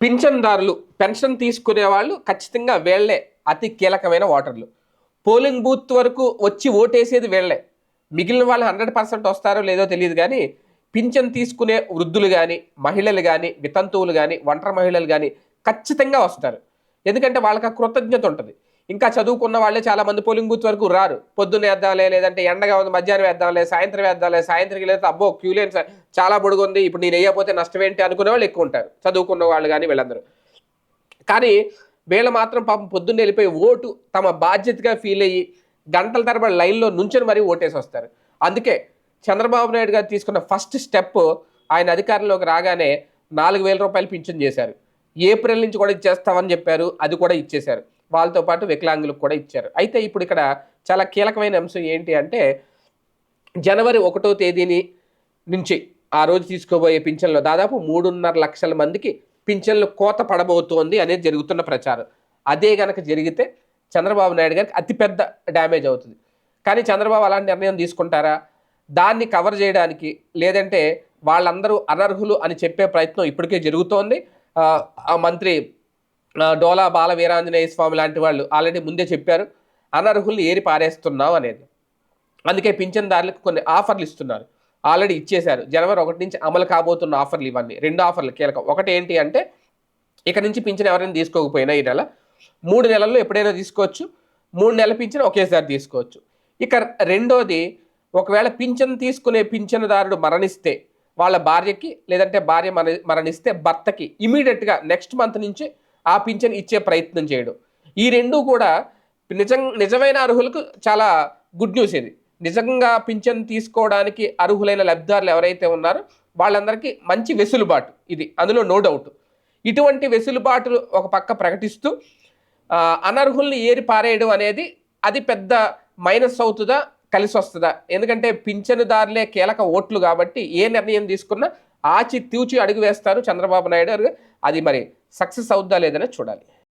పింఛన్దారులు pension తీసుకునే వాళ్ళు ఖచ్చితంగా వీళ్ళే అతి కీలకమైన ఓటర్లు. పోలింగ్ బూత్ వరకు వచ్చి ఓటేసేది వీళ్ళే. మిగిలిన వాళ్ళు హండ్రెడ్ పర్సెంట్ వస్తారో లేదో తెలియదు కానీ పింఛన్ తీసుకునే వృద్ధులు కానీ మహిళలు కానీ వితంతువులు కానీ ఒంటరి మహిళలు కానీ ఖచ్చితంగా వస్తారు. ఎందుకంటే వాళ్ళకి ఆ కృతజ్ఞత ఉంటుంది. ఇంకా చదువుకున్న వాళ్ళే చాలా మంది పోలింగ్ బూత్ వరకు రారు. పొద్దున్న వేద్దాంలే లేదంటే ఎండగా ఉంది మధ్యాహ్నం వేద్దాంలే సాయంత్రం వేద్దాంలే సాయంత్రం లేదా అబ్బో క్యూ చాలా పొడుగుంది ఇప్పుడు నేను వేయకపోతే నష్టం ఏంటి అనుకునే వాళ్ళు ఎక్కువ ఉంటారు. చదువుకున్న వాళ్ళు కానీ వీళ్ళందరూ. కానీ వీళ్ళు మాత్రం పాపం పొద్దున్న వెళ్ళిపోయి ఓటు తమ బాధ్యతగా ఫీల్ అయ్యి గంటల తరబడి లైన్లో నుంచొని మరీ ఓటేసి వస్తారు. అందుకే చంద్రబాబు నాయుడు గారు తీసుకున్న ఫస్ట్ స్టెప్ ఆయన అధికారంలోకి రాగానే నాలుగు వేల రూపాయలు పింఛన్ చేశారు. ఏప్రిల్ నుంచి కూడా ఇచ్చేస్తామని చెప్పారు అది కూడా ఇచ్చేశారు. వాళ్ళతో పాటు వికలాంగులకు కూడా ఇచ్చారు. అయితే ఇప్పుడు ఇక్కడ చాలా కీలకమైన అంశం ఏంటి అంటే జనవరి ఒకటో తేదీని నుంచి ఆ రోజు తీసుకోబోయే పింఛన్లో దాదాపు మూడున్నర లక్షల మందికి పింఛన్లు కోత పడబోతోంది అనేది జరుగుతున్న ప్రచారం. అదే గనక జరిగితే చంద్రబాబు నాయుడు గారికి అతిపెద్ద డ్యామేజ్ అవుతుంది. కానీ చంద్రబాబు అలాంటి నిర్ణయం తీసుకుంటారా? దాన్ని కవర్ చేయడానికి లేదంటే వాళ్ళందరూ అనర్హులు అని చెప్పే ప్రయత్నం ఇప్పటికే జరుగుతోంది. ఆ, మంత్రి డోలా బాల వీరాంజనేయ స్వామి లాంటి వాళ్ళు ఆల్రెడీ ముందే చెప్పారు అనర్హుల్ని ఏరి పారేస్తున్నాం అనేది. అందుకే పింఛన్దారులకు కొన్ని ఆఫర్లు ఇస్తున్నారు. ఆల్రెడీ ఇచ్చేశారు. జనవరి ఒకటి నుంచి అమలు కాబోతున్న ఆఫర్లు ఇవన్నీ. రెండు ఆఫర్లు కీలకం. ఒకటి ఏంటి అంటే ఇక నుంచి పింఛన్ ఎవరైనా తీసుకోకపోయినా ఈ నెల. మూడు నెలల్లో ఎప్పుడైనా తీసుకోవచ్చు. మూడు నెలల పింఛన్ ఒకేసారి తీసుకోవచ్చు. ఇక రెండోది ఒకవేళ పింఛన్ తీసుకునే పింఛనుదారుడు మరణిస్తే వాళ్ళ భార్యకి లేదంటే భార్య మరణిస్తే భర్తకి ఇమీడియట్గా నెక్స్ట్ మంత్ నుంచి ఆ పింఛన్ ఇచ్చే ప్రయత్నం చేయడం. ఈ రెండు కూడా నిజం నిజమైన అర్హులకు చాలా గుడ్ న్యూస్ ఇది. నిజంగా పింఛన్ తీసుకోవడానికి అర్హులైన లబ్ధిదారులు ఎవరైతే ఉన్నారో వాళ్ళందరికీ మంచి వెసులుబాటు ఇది. అందులో నో డౌట్. ఇటువంటి వెసులుబాటులు ఒక పక్క ప్రకటిస్తూ అనర్హుల్ని ఏరి పారేయడం అనేది అది పెద్ద మైనస్ అవుతుందా కలిసి వస్తుందా ఎందుకంటే పింఛనుదారులే కీలక ఓట్లు కాబట్టి ఏ నిర్ణయం తీసుకున్నా ఆచి తూచి అడుగు వేస్తారు చంద్రబాబు నాయుడు గారు. అది మరి సక్సెస్ అవుద్దా లేదనే చూడాలి.